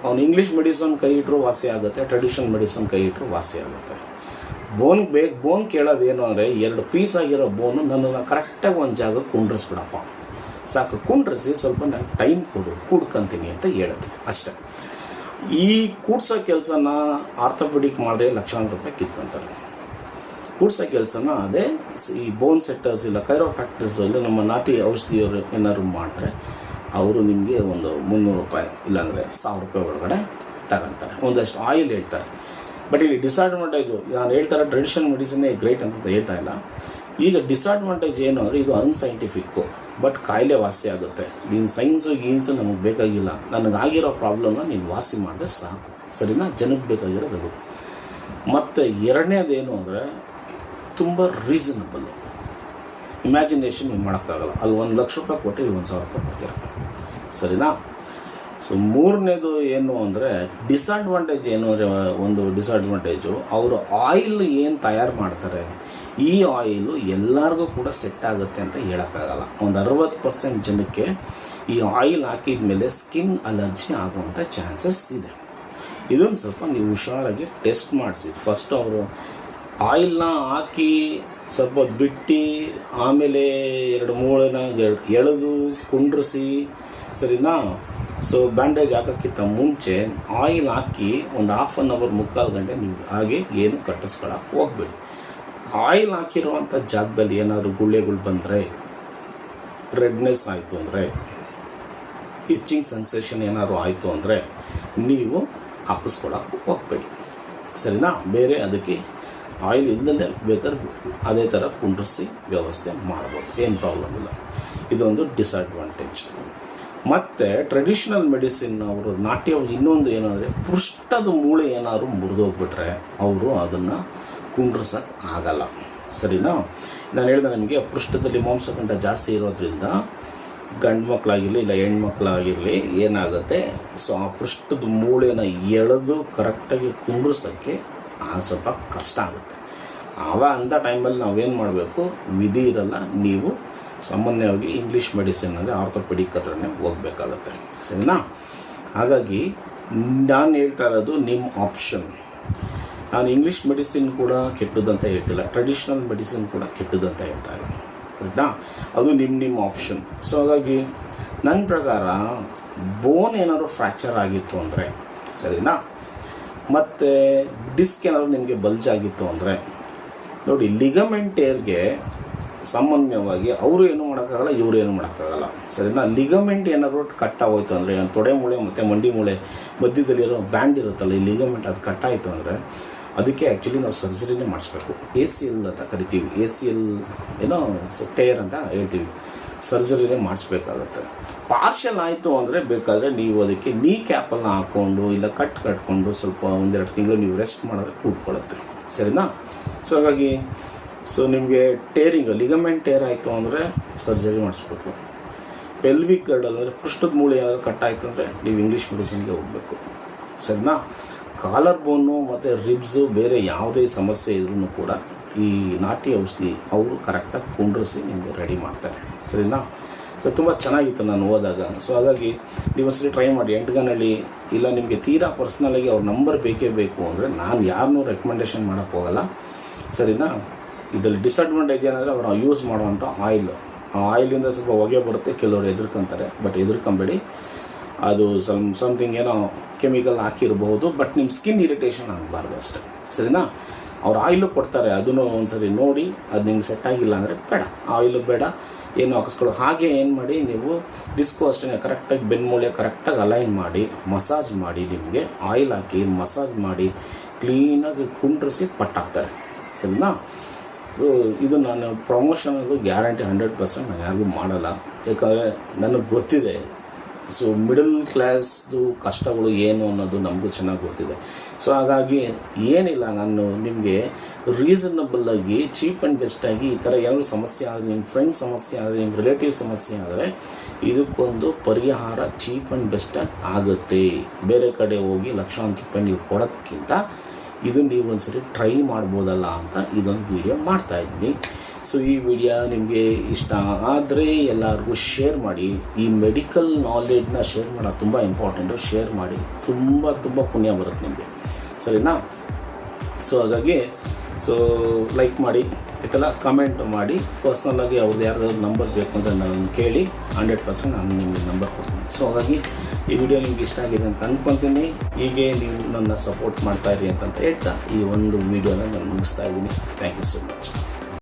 ಅವ್ನು ಇಂಗ್ಲೀಷ್ ಮೆಡಿಸನ್ ಕೈ ಇಟ್ಟರು ವಾಸಿ ಆಗುತ್ತೆ ಟ್ರೆಡಿಷನಲ್ ಮೆಡಿಸನ್ ಕೈ ಇಟ್ಟರು ವಾಸಿ ಆಗುತ್ತೆ. ಬೋನ್ ಬೇಕು ಬೋನ್ ಕೇಳೋದೇನು ಅಂದರೆ ಎರಡು ಪೀಸ್ ಆಗಿರೋ ಬೋನು ನನ್ನನ್ನು ಕರೆಕ್ಟಾಗಿ ಒಂದು ಜಾಗಕ್ಕೆ ಕುಂಡ್ರಿಸ್ಬಿಡಪ್ಪ. ಸಾಕು, ಕುಂಡ್ರಿಸಿ ಸ್ವಲ್ಪ ನಂಗೆ ಟೈಮ್ ಕೊಡು, ಕೂಡ್ಕೊಂತೀನಿ ಅಂತ ಹೇಳುತ್ತೆ. ಅಷ್ಟೇ. ಈ ಕೂಡ್ಸೋ ಕೆಲಸನ ಆರ್ಥೋಪೆಡಿಕ್ ಮಾಡಿದ್ರೆ ಲಕ್ಷಾಂತರ ರೂಪಾಯಿ ಕಿತ್ಕೊಂತಾರೆ. ಕೂಡ್ಸೋ ಕೆಲಸನ ಅದೇ ಈ ಬೋನ್ ಸೆಟ್ಟರ್ಸ್ ಇಲ್ಲ ಕೈರೋ ಫ್ಯಾಕ್ಟರ್ಸಲ್ಲಿ ನಮ್ಮ ನಾಟಿ ಔಷಧಿಯವರು ಏನಾದ್ರು ಮಾಡಿದ್ರೆ ಅವರು ನಿಮಗೆ ಒಂದು ಮುನ್ನೂರು ರೂಪಾಯಿ ಇಲ್ಲಾಂದರೆ ಸಾವಿರ ರೂಪಾಯಿ ಒಳಗಡೆ ತಗೊಂತಾರೆ. ಒಂದಷ್ಟು ಆಯಿಲ್ ಹೇಳ್ತಾರೆ. ಬಟ್ ಇಲ್ಲಿ ಡಿಸ್ಅಡ್ವಾಂಟೇಜ್ ನಾನು ಹೇಳ್ತಾರೆ ಟ್ರೆಡಿಷನಲ್ ಮೆಡಿಸಿನ್ ಗ್ರೇಟ್ ಅಂತ ಹೇಳ್ತಾ ಇಲ್ಲ. ಈಗ ಡಿಸ್ಅಡ್ವಾಂಟೇಜ್ ಏನು ಅಂದರೆ ಇದು ಅನ್ಸೈಂಟಿಫಿಕ್ಕು ಬಟ್ ಕಾಯಿಲೆ ವಾಸಿ ಆಗುತ್ತೆ. ನೀನು ಸೈನ್ಸು ಗೀನ್ಸು ನಮಗೆ ಬೇಕಾಗಿಲ್ಲ. ನನಗಾಗಿರೋ ಪ್ರಾಬ್ಲಮ್ನ ನೀನು ವಾಸಿ ಮಾಡಿದ್ರೆ ಸಾಕು. ಸರಿನಾ? ಜನಕ್ಕೆ ಬೇಕಾಗಿರೋದು ಅದು. ಮತ್ತು ಎರಡನೇದೇನು ಅಂದರೆ ತುಂಬ ರೀಸನಬಲ್ ಇಮ್ಯಾಜಿನೇಷನ್ ನೀವು ಮಾಡೋಕ್ಕಾಗಲ್ಲ. ಅಲ್ಲಿ ಒಂದು ಲಕ್ಷ ರೂಪಾಯಿ ಕೊಟ್ಟು ಇಲ್ಲಿ ಒಂದು ಸಾವಿರ ರೂಪಾಯಿ ಕೊಡ್ತೀರ. ಸರಿನಾ? ಸೊ ಮೂರನೇದು ಏನು ಅಂದರೆ ಡಿಸ್ಅಡ್ವಾಂಟೇಜ್ ಏನು ಒಂದು ಡಿಸ್ಅಡ್ವಾಂಟೇಜು ಅವರು ಆಯಿಲ್ ಏನು ತಯಾರು ಮಾಡ್ತಾರೆ? ಈ ಆಯಿಲು ಎಲ್ಲರಿಗೂ ಕೂಡ ಸೆಟ್ ಆಗುತ್ತೆ ಅಂತ ಹೇಳೋಕ್ಕಾಗಲ್ಲ. ಒಂದು ಅರವತ್ತು ಪರ್ಸೆಂಟ್ ಜನಕ್ಕೆ ಈ ಆಯಿಲ್ ಹಾಕಿದ ಮೇಲೆ ಸ್ಕಿನ್ ಅಲರ್ಜಿ ಆಗುವಂಥ ಚಾನ್ಸಸ್ ಇದೆ. ಇದೊಂದು ಸ್ವಲ್ಪ ನೀವು ಹುಷಾರಾಗಿ ಟೆಸ್ಟ್ ಮಾಡಿಸಿ. ಫಸ್ಟ್ ಅವರು ಆಯಿಲ್ನ ಹಾಕಿ ಸ್ವಲ್ಪ ಬಿಟ್ಟು, ಆಮೇಲೆ ಎರಡು ಮೂಳೆನ ಎಳ್- ಎಳೆದು ಕುಂಡ್ರಿಸಿ, ಸರಿನಾ? ಸೊ ಬ್ಯಾಂಡೇಜ್ ಹಾಕೋಕ್ಕಿಂತ ಮುಂಚೆ ಆಯಿಲ್ ಹಾಕಿ ಒಂದು ಹಾಫ್ ಆನ್ ಅವರ್ ಮುಕ್ಕಾಲು ಗಂಟೆ ನೀವು ಹಾಗೆ ಏನು ಕಟ್ಟಿಸ್ಕೊಳಕ್ಕೆ ಹೋಗ್ಬೇಡಿ. ಆಯಿಲ್ ಹಾಕಿರುವಂಥ ಜಾಗದಲ್ಲಿ ಏನಾದರೂ ಗುಳ್ಳೆಗಳು ಬಂದರೆ ರೆಡ್ನೆಸ್ ಆಯಿತು ಅಂದರೆ ಇಚ್ಚಿಂಗ್ ಸೆನ್ಸೇಷನ್ ಏನಾದರೂ ಆಯಿತು ಅಂದರೆ, ನೀವು ಹಾಕಿಸ್ಕೊಳಕ್ಕೆ ಹೋಗ್ಬೇಡಿ. ಸರಿನಾ? ಬೇರೆ ಅದಕ್ಕೆ ಆಯಿಲ್ ಇಲ್ಲದೇ ಬೇಕಾದ್ರೆ ಅದೇ ಥರ ಕುಂಡ್ರಿಸಿ ವ್ಯವಸ್ಥೆ ಮಾಡ್ಬೋದು. ಏನು ಪ್ರಾಬ್ಲಮ್ ಇಲ್ಲ. ಇದೊಂದು ಡಿಸ್ಅಡ್ವಾಂಟೇಜ್ ಮತ್ತು ಟ್ರೆಡಿಷ್ನಲ್ ಮೆಡಿಸಿನ್ ಅವರು ನಾಟ್ಯ ಇನ್ನೊಂದು ಏನಂದರೆ ಪೃಷ್ಠದ ಮೂಳೆ ಏನಾದ್ರು ಮುರಿದೋಗ್ಬಿಟ್ರೆ, ಅವರು ಅದನ್ನು ಕುಂಡ್ರಿಸೋಕೆ ಆಗಲ್ಲ. ಸರಿನಾ? ನಾನು ಹೇಳಿದೆ ನಿಮಗೆ ಪೃಷ್ಠದಲ್ಲಿ ಮಾಂಸಖಂಡ ಜಾಸ್ತಿ ಇರೋದ್ರಿಂದ ಗಂಡು ಮಕ್ಕಳಾಗಿರಲಿ ಇಲ್ಲ ಹೆಣ್ಮಕ್ಳಾಗಿರಲಿ ಏನಾಗುತ್ತೆ? ಸೊ ಆ ಪೃಷ್ಠದ ಮೂಳೆನ ಎಳೆದು ಕರೆಕ್ಟಾಗಿ ಕುಂಡ್ರಿಸೋಕ್ಕೆ ಆ ಸ್ವಲ್ಪ ಕಷ್ಟ ಆಗುತ್ತೆ. ಆವ ಅಂಥ ಟೈಮಲ್ಲಿ ನಾವೇನು ಮಾಡಬೇಕು? ವಿಧಿ ಇರಲ್ಲ. ನೀವು ಸಾಮಾನ್ಯವಾಗಿ ಇಂಗ್ಲೀಷ್ ಮೆಡಿಸಿನ್ ಅಂದರೆ ಆರ್ಥೋಪೆಡಿಕ್ ಹತ್ರನೇ ಹೋಗಬೇಕಾಗತ್ತೆ. ಸರಿನಾ? ಹಾಗಾಗಿ, ನಾನು ಹೇಳ್ತಾ ಇರೋದು ನಿಮ್ಮ ಆಪ್ಷನ್ ನಾನು ಇಂಗ್ಲೀಷ್ ಮೆಡಿಸಿನ್ ಕೂಡ ಕೆಟ್ಟದಂತ ಹೇಳ್ತಿಲ್ಲ. ಟ್ರೆಡಿಷ್ನಲ್ ಮೆಡಿಸಿನ್ ಕೂಡ ಕೆಟ್ಟದಂತ ಹೇಳ್ತಾ ಇದ್ದೀನಿ ಕರೆಕ್ಟಾ ಅದು ನಿಮ್ಮ ನಿಮ್ಮ ಆಪ್ಷನ್ ಸೊ ಹಾಗಾಗಿ ನನ್ನ ಪ್ರಕಾರ ಬೋನ್ ಏನಾದರೂ ಫ್ರ್ಯಾಕ್ಚರ್ ಆಗಿತ್ತು ಅಂದರೆ, ಸರಿನಾ? ಮತ್ತು ಡಿಸ್ಕ್ ಏನಾದರೂ ನಿಮಗೆ ಬಲ್ಜ್ ಆಗಿತ್ತು ಅಂದರೆ, ನೋಡಿ ಲಿಗಮೆಂಟ್ ಏರ್ಗೆ ಸಾಮಾನ್ಯವಾಗಿ ಅವರು ಏನು ಮಾಡೋಕ್ಕಾಗಲ್ಲ, ಇವರು ಏನು ಮಾಡೋಕ್ಕಾಗಲ್ಲ. ಸರಿನಾ? ಲಿಗಮೆಂಟ್ ಏನಾದರೂ ಕಟ್ ಆಗೋಯ್ತು ಅಂದರೆ ತೊಡೆ ಮೂಳೆ ಮತ್ತು ಮಂಡಿ ಮೂಳೆ ಮಧ್ಯದಲ್ಲಿರೋ ಬ್ಯಾಂಡ್ ಇರುತ್ತಲ್ಲ, ಈ ಲಿಗಮೆಂಟ್ ಅದು ಕಟ್ಟಾಯಿತು ಅಂದರೆ ಅದಕ್ಕೆ ಆ್ಯಕ್ಚುಲಿ ನಾವು ಸರ್ಜರಿನೇ ಮಾಡಿಸ್ಬೇಕು. ಎ ಸಿ ಎಲ್ ಅಂತ ಕರಿತೀವಿ. ಎ ಸಿ ಎಲ್ ಏನೋ ಸೊ ಟೇರ್ ಅಂತ ಹೇಳ್ತೀವಿ. ಸರ್ಜರಿನೇ ಮಾಡಿಸ್ಬೇಕಾಗತ್ತೆ. ಪಾರ್ಷಲ್ ಆಯಿತು ಅಂದರೆ ಬೇಕಾದರೆ ನೀವು ಅದಕ್ಕೆ ನೀ ಕ್ಯಾಪನ್ನು ಹಾಕ್ಕೊಂಡು ಇಲ್ಲ ಕಟ್ ಕಟ್ಕೊಂಡು ಸ್ವಲ್ಪ ಒಂದೆರಡು ತಿಂಗಳು ನೀವು ರೆಸ್ಟ್ ಮಾಡಿದ್ರೆ ಕೂತ್ಕೊಳ್ಳುತ್ತೆ. ಸರಿನಾ? ಸೊ ಹಾಗಾಗಿ ಸೊ ನಿಮಗೆ ಟೇರಿಂಗ್ ಲಿಗಮೆಂಟ್ ಟೇರ್ ಆಯಿತು ಅಂದರೆ ಸರ್ಜರಿ ಮಾಡಿಸ್ಬೇಕು. ಪೆಲ್ವಿಕ್ ಗರ್ಡ್ ಅಂದರೆ ಪೃಷ್ಠದ ಮೂಳೆ ಯಾವಾಗ ಕಟ್ ಆಯಿತು ಅಂದರೆ ನೀವು ಇಂಗ್ಲೀಷ್ ಮೆಡಿಸಿನ್ಗೆ ಹೋಗಬೇಕು. ಸರಿನಾ? ಕಾಲರ್ ಬೋನು ಮತ್ತು ರಿಬ್ಸು ಬೇರೆ ಯಾವುದೇ ಸಮಸ್ಯೆ ಇದ್ರೂ ಕೂಡ ಈ ನಾಟಿ ಔಷಧಿ ಅವರು ಕರೆಕ್ಟಾಗಿ ಕುಂಡ್ರಿಸಿ ನಿಮಗೆ ರೆಡಿ ಮಾಡ್ತಾರೆ. ಸರಿನಾ? ಸೊ ತುಂಬ ಚೆನ್ನಾಗಿತ್ತು ನಾನು ಹೋದಾಗ ಸೊ ಹಾಗಾಗಿ ನೀವು ಒಂದ್ಸರಿ ಟ್ರೈ ಮಾಡಿ. ಎಂಟುಗನಹಳ್ಳಿ, ಇಲ್ಲ ನಿಮಗೆ ತೀರಾ ಪರ್ಸ್ನಲಾಗಿ ಅವ್ರ ನಂಬರ್ ಬೇಕೇ ಬೇಕು ಅಂದರೆ ನಾನು ಯಾರನ್ನೂ ರೆಕಮೆಂಡೇಷನ್ ಮಾಡೋಕ್ಕೆ ಹೋಗಲ್ಲ. ಸರಿನಾ? ಇದರಲ್ಲಿ ಡಿಸ್ಅಡ್ವಾಂಟೇಜ್ ಏನಂದರೆ ಅವರು ಯೂಸ್ ಮಾಡುವಂಥ ಆಯಿಲ್ ಆ ಆಯಿಲಿಂದ ಸ್ವಲ್ಪ ಹೊಗೆ ಬರುತ್ತೆ. ಕೆಲವರು ಹೆದರ್ಕೊಂತಾರೆ ಬಟ್ ಹೆದರ್ಕೊಂಬೇಡಿ ಅದು ಸಮ್ ಸಮಥಿಂಗ್ ಏನೋ ಕೆಮಿಕಲ್ ಹಾಕಿರಬಹುದು ಬಟ್ ನಿಮ್ಮ ಸ್ಕಿನ್ ಇರಿಟೇಷನ್ ಆಗಬಾರ್ದು ಅಷ್ಟೇ. ಸರಿನಾ? ಅವ್ರು ಆಯಿಲು ಕೊಡ್ತಾರೆ, ಅದನ್ನು ಒಂದ್ಸರಿ ನೋಡಿ, ಅದು ನಿಮ್ಗೆ ಸೆಟ್ ಆಗಿಲ್ಲ ಅಂದರೆ ಬೇಡ. ಆಯಿಲು ಬೇಡ, ಏನು ಹಾಕಿಸ್ಕೊಳ್ಳೋ ಹಾಗೆ ಏನು ಮಾಡಿ, ನೀವು ಡಿಸ್ಕು ಅಷ್ಟೇ ಕರೆಕ್ಟಾಗಿ ಬೆನ್ಮೂಳೆ ಕರೆಕ್ಟಾಗಿ ಅಲೈನ್ ಮಾಡಿ ಮಸಾಜ್ ಮಾಡಿ ನಿಮಗೆ ಆಯಿಲ್ ಹಾಕಿ ಮಸಾಜ್ ಮಾಡಿ ಕ್ಲೀನಾಗಿ ಕುಂಡ್ರಿಸಿ ಪಟ್ಟಾಕ್ತಾರೆ. ಸರಿನಾ? ಇದು ನಾನು ಪ್ರಮೋಷನ್ ಅದು ಗ್ಯಾರಂಟಿ ಹಂಡ್ರೆಡ್ ಪರ್ಸೆಂಟ್ ನಾನು ಯಾರಿಗೂ ಮಾಡಲ್ಲ. ಯಾಕಂದರೆ ನನಗೆ ಗೊತ್ತಿದೆ ಸೊ ಮಿಡಲ್ ಕ್ಲಾಸ್ದು ಕಷ್ಟಗಳು ಏನು ಅನ್ನೋದು ನಮಗೂ ಚೆನ್ನಾಗಿ ಗೊತ್ತಿದೆ. ಸೊ ಹಾಗಾಗಿ ಏನಿಲ್ಲ, ನಾನು ನಿಮಗೆ ರೀಸನಬಲ್ ಆಗಿ ಚೀಪ್ ಆ್ಯಂಡ್ ಬೆಸ್ಟಾಗಿ ಈ ಥರ ಏನಾದರೂ ಸಮಸ್ಯೆ ಆದರೆ ನಿಮ್ಮ ಫ್ರೆಂಡ್ ಸಮಸ್ಯೆ ಆದರೆ ನಿಮ್ಮ ರಿಲೇಟಿವ್ ಸಮಸ್ಯೆ ಆದರೆ, ಇದಕ್ಕೊಂದು ಪರಿಹಾರ ಚೀಪ್ ಆ್ಯಂಡ್ ಬೆಸ್ಟಾಗಿ ಆಗುತ್ತೆ. ಬೇರೆ ಕಡೆ ಹೋಗಿ ಲಕ್ಷಾಂತರ ರೂಪಾಯಿ ನೀವು ಕೊಡೋದಕ್ಕಿಂತ ಇದು ನೀವು ಒಂದ್ಸರಿ ಟ್ರೈ ಮಾಡ್ಬೋದಲ್ಲ ಅಂತ ಇದೊಂದು ವಿಡಿಯೋ ಮಾಡ್ತಾ ಇದ್ದೀನಿ. ಸೊ ಈ ವಿಡಿಯೋ ನಿಮಗೆ ಇಷ್ಟ ಆದರೆ ಎಲ್ಲರಿಗೂ ಶೇರ್ ಮಾಡಿ. ಈ ಮೆಡಿಕಲ್ ನಾಲೆಡ್ನ ಶೇರ್ ಮಾಡೋದು ತುಂಬ ಇಂಪಾರ್ಟೆಂಟು ಶೇರ್ ಮಾಡಿ. ತುಂಬ ತುಂಬ ಪುಣ್ಯ ಬರುತ್ತೆ ನಿಮಗೆ. ಸರಿನಾ? ಸೊ ಹಾಗಾಗಿ ಸೊ ಲೈಕ್ ಮಾಡಿ, ಆಯ್ತಲ್ಲ? ಕಮೆಂಟ್ ಮಾಡಿ. ಪರ್ಸ್ನಲ್ಲಾಗಿ ಅವ್ರದ್ದು ಯಾರ್ದಾದ್ರು ನಂಬರ್ ಬೇಕು ಅಂತ ನಾನು ಕೇಳಿ ಹಂಡ್ರೆಡ್ ಪರ್ಸೆಂಟ್ ನಾನು ನಿಮಗೆ ನಂಬರ್ ಕೊಡ್ತೀನಿ. ಸೊ ಹಾಗಾಗಿ ಈ ವಿಡಿಯೋ ನಿಮ್ಗೆ ಇಷ್ಟ ಆಗಿದೆ ಅಂತ ಅಂದ್ಕೊತೀನಿ ಹೀಗೆ ನೀವು ನನ್ನ ಸಪೋರ್ಟ್ ಮಾಡ್ತಾ ಇರಿ ಅಂತ ಹೇಳ್ತಾ ಈ ಒಂದು ವಿಡಿಯೋನ ನಾನು ಮುಗಿಸ್ತಾ ಇದ್ದೀನಿ. Thank you so much